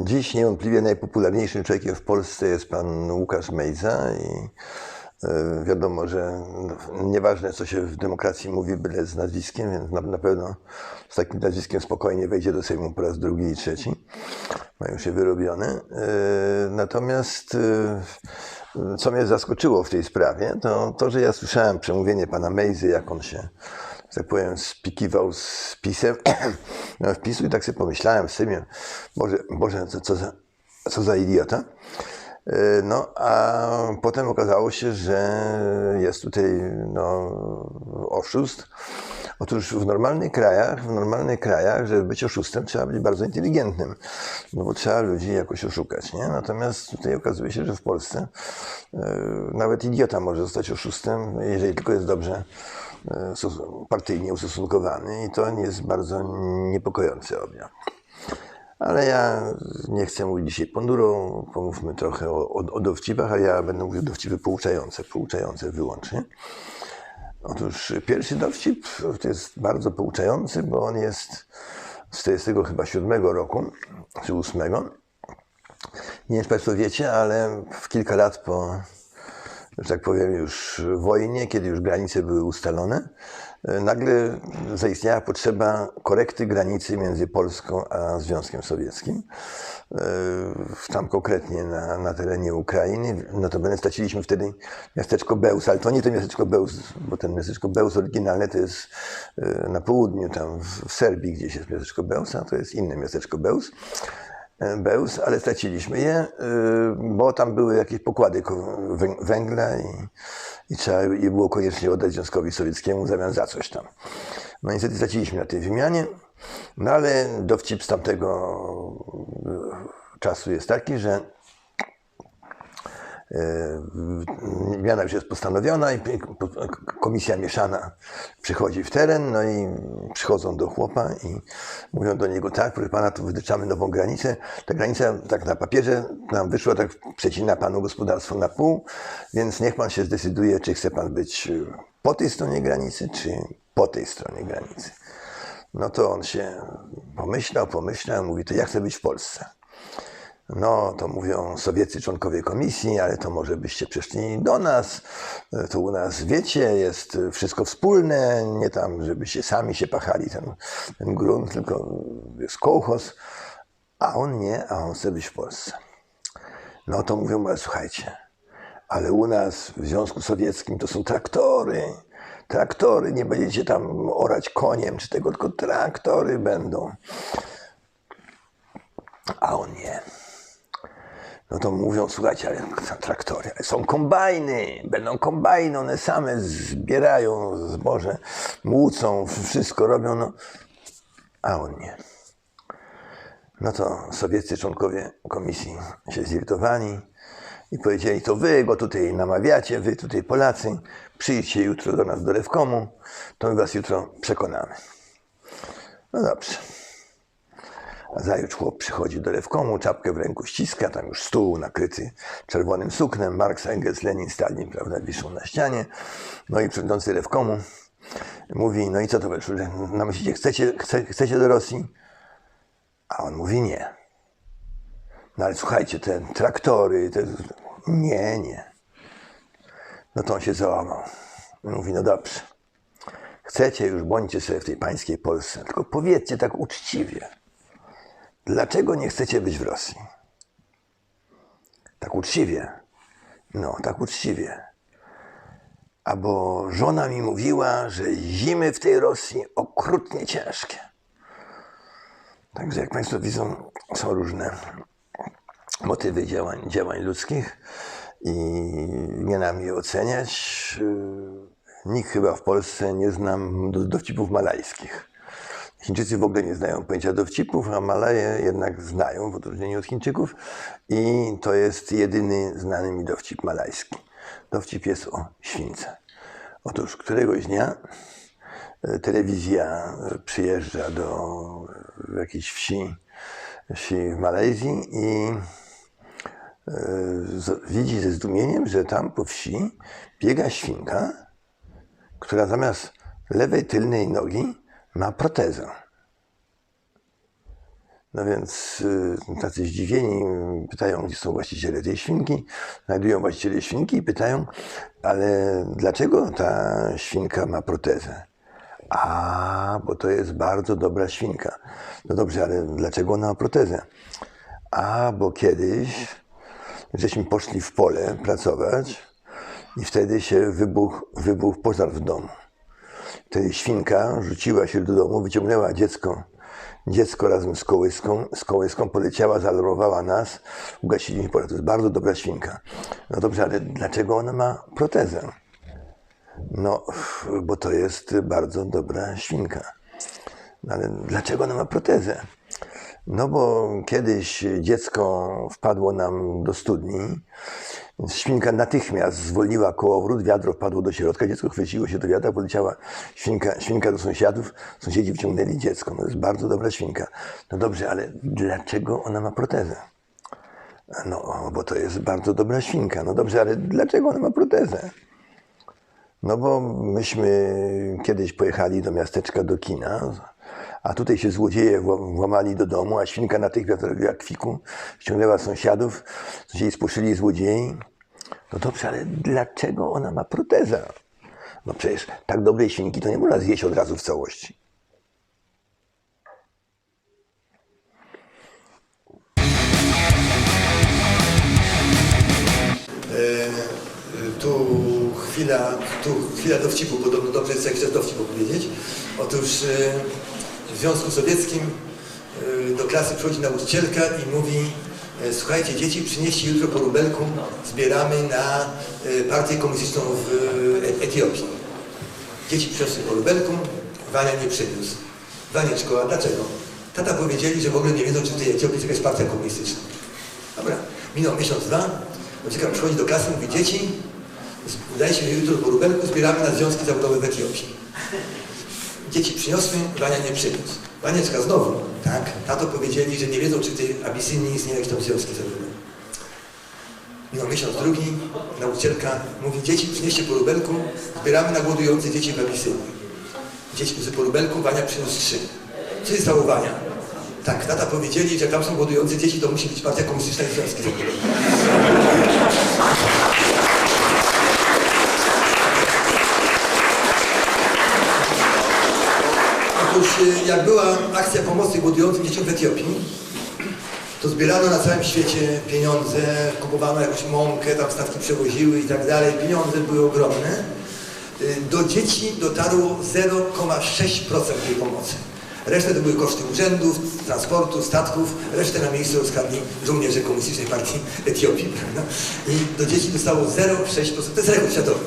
Dziś niewątpliwie najpopularniejszym człowiekiem w Polsce jest pan Łukasz Mejza i e, wiadomo, że nieważne co się w demokracji mówi, byle z nazwiskiem, więc na, na pewno z takim nazwiskiem spokojnie wejdzie do Sejmu po raz drugi i trzeci. Mają się wyrobione. E, Natomiast e, co mnie zaskoczyło w tej sprawie, to to, że ja słyszałem przemówienie pana Mejzy, jak on się tak powiem, spikiwał z pisem no, wpisu i tak sobie pomyślałem w sobie, Boże, Boże co, co, za, co za idiota. Yy, No, a potem okazało się, że jest tutaj no, oszust. Otóż w normalnych krajach, w normalnych krajach, żeby być oszustem, trzeba być bardzo inteligentnym, no bo trzeba ludzi jakoś oszukać, nie? Natomiast tutaj okazuje się, że w Polsce yy, nawet idiota może zostać oszustem, jeżeli tylko jest dobrze partyjnie ustosunkowany i to jest bardzo niepokojący objaw. Ale ja nie chcę mówić dzisiaj pondurą, pomówmy trochę o, o, o dowcipach, a ja będę mówił dowcipy pouczające, pouczające wyłącznie. Otóż pierwszy dowcip to jest bardzo pouczający, bo on jest z 40 chyba 7 roku, czy 8. Nie wiem, czy Państwo wiecie, ale w kilka lat po, że tak powiem, już wojnie, kiedy już granice były ustalone, e, nagle zaistniała potrzeba korekty granicy między Polską a Związkiem Sowieckim. E, Tam konkretnie na, na terenie Ukrainy. Notabene straciliśmy wtedy miasteczko Bełs, ale to nie to miasteczko Bełs, bo ten miasteczko Bełs oryginalne to jest e, na południu, tam w Serbii gdzieś jest miasteczko Bełs, a to jest inne miasteczko Bełs. Bełz, ale straciliśmy je, y, bo tam były jakieś pokłady węgla i, i trzeba je było koniecznie oddać Związkowi Sowieckiemu w zamian za coś tam. No niestety straciliśmy na tej wymianie, no ale dowcip z tamtego y, czasu jest taki, że Zmiana już jest postanowiona i komisja mieszana przychodzi w teren, no i przychodzą do chłopa i mówią do niego tak, proszę pana, tu wytyczamy nową granicę. Ta granica tak na papierze nam wyszła, tak przecina panu gospodarstwo na pół, więc niech pan się zdecyduje, czy chce pan być po tej stronie granicy, czy po tej stronie granicy. No to on się pomyślał, pomyślał, mówi, to ja chcę być w Polsce. No, to mówią sowieccy członkowie komisji, ale to może byście przyszli do nas. To u nas, wiecie, jest wszystko wspólne, nie tam, żebyście sami się pachali ten, ten grunt, tylko jest kołchoz. A on nie, a on chce być w Polsce. No to mówią, ale słuchajcie, ale u nas w Związku Sowieckim to są traktory. Traktory, nie będziecie tam orać koniem czy tego, tylko traktory będą. A on nie. No to mówią, słuchajcie, ale są traktory, ale są kombajny, będą kombajny, one same zbierają zboże, młócą, wszystko robią, no. A on nie. No to sowieccy członkowie komisji się zirytowali i powiedzieli, to wy go tutaj namawiacie, wy tutaj Polacy, przyjdźcie jutro do nas do Rewkomu, to my was jutro przekonamy. No dobrze. A zajutrz chłop przychodzi do Rewkomu, czapkę w ręku ściska, tam już stół nakryty czerwonym suknem, Marx, Engels, Lenin, Stalin, prawda, wiszą na ścianie. No i przewodniczący Rewkomu mówi, no i co to że no myślicie, chcecie, chce, chcecie do Rosji? A on mówi nie. No ale słuchajcie, te traktory, te... nie, nie. No to on się załamał. Mówi, no dobrze. Chcecie, już bądźcie sobie w tej pańskiej Polsce, tylko powiedzcie tak uczciwie. Dlaczego nie chcecie być w Rosji? Tak uczciwie. No, tak uczciwie. A bo żona mi mówiła, że zimy w tej Rosji okrutnie ciężkie. Także jak Państwo widzą, są różne motywy działań, działań ludzkich i nie nam je oceniać. Yy, Nikt chyba w Polsce nie znam do- dowcipów malajskich. Chińczycy w ogóle nie znają pojęcia dowcipów, a Malaje jednak znają w odróżnieniu od Chińczyków i to jest jedyny znany mi dowcip malajski. Dowcip jest o śwince. Otóż któregoś dnia e, telewizja przyjeżdża do e, jakiejś wsi, wsi w Malezji i e, widzi ze zdumieniem, że tam po wsi biega świnka, która zamiast lewej tylnej nogi ma protezę. No więc y, tacy zdziwieni pytają, gdzie są właściciele tej świnki. Znajdują właściciele świnki i pytają, ale dlaczego ta świnka ma protezę? A, bo to jest bardzo dobra świnka. No dobrze, ale dlaczego ona ma protezę? A, bo kiedyś żeśmy poszli w pole pracować i wtedy się wybuchł, wybuchł pożar w domu. Wtedy świnka rzuciła się do domu, wyciągnęła dziecko, dziecko razem z kołyską, z kołyską poleciała, zaalarmowała nas, ugasiliśmy pożar. To jest bardzo dobra świnka. No dobrze, ale dlaczego ona ma protezę? No, bo to jest bardzo dobra świnka. No ale dlaczego ona ma protezę? No bo kiedyś dziecko wpadło nam do studni, świnka natychmiast zwolniła kołowrót, wiadro wpadło do środka, dziecko chwyciło się do wiadra, poleciała świnka, świnka do sąsiadów, sąsiedzi wyciągnęli dziecko. No jest bardzo dobra świnka. No dobrze, ale dlaczego ona ma protezę? No, bo to jest bardzo dobra świnka. No dobrze, ale dlaczego ona ma protezę? No bo myśmy kiedyś pojechali do miasteczka, do kina, a tutaj się złodzieje wła- włamali do domu, a świnka natychmiast robiła kwiku, ściągnęła sąsiadów, sąsiedzi spuszyli złodziei. No dobrze, ale dlaczego ona ma protezę? No przecież tak dobrej świnki to nie można zjeść od razu w całości. E, tu chwila, tu chwila dowcipu, podobno dobrze jest jakiś czas dowcip opowiedzieć. Otóż e, w Związku Sowieckim e, do klasy przychodzi nauczycielka i mówi e, słuchajcie dzieci, przynieście jutro po rubelku, zbieramy na e, partię komunistyczną w e, Etiopii. Dzieci przyniosły po rubelku, Wania nie przyniósł. Wanieczko, a dlaczego? Tata powiedzieli, że w ogóle nie wiedzą, czy w tej Etiopii jest jakaś partia komunistyczna. Dobra, minął miesiąc, dwa, ucieka, przychodzi do klasy, mówi, dzieci, udajcie się jutro po rubelku, zbieramy na związki zawodowe w Etiopii. Dzieci przyniosły, Wania nie przyniósł. Wanieczka znowu, tak, tato powiedzieli, że nie wiedzą, czy istnieją jakieś tam związki zawodowe. Minął miesiąc drugi, nauczycielka mówi, dzieci przynieście po rubelku, zbieramy na głodujące dzieci w Abysynii. Dzieci przyniosły po rubelku, Wania przyniósł trzy. Co jest stało Wania? Tak, tata powiedzieli, że jak tam są głodujące dzieci, to musi być partia komunistyczna i związki zawodowe. Otóż y, jak była akcja pomocy głodującym dzieciom w Etiopii, to zbierano na całym świecie pieniądze, kupowano jakąś mąkę, tam statki przewoziły i tak dalej. Pieniądze były ogromne. Y, Do dzieci dotarło 0,6% tej pomocy. Resztę to były koszty urzędów, transportu, statków, resztę na miejscu rozkradli żołnierze Komunistycznej Partii Etiopii. Prawda? I do dzieci dostało 0,6%. To jest rekord światowy.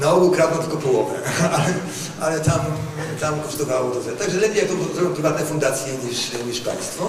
Na ogół kradną tylko połowę, ale, ale tam, tam kosztowało to. Także lepiej jak to zrobią prywatne fundacje niż, niż państwo.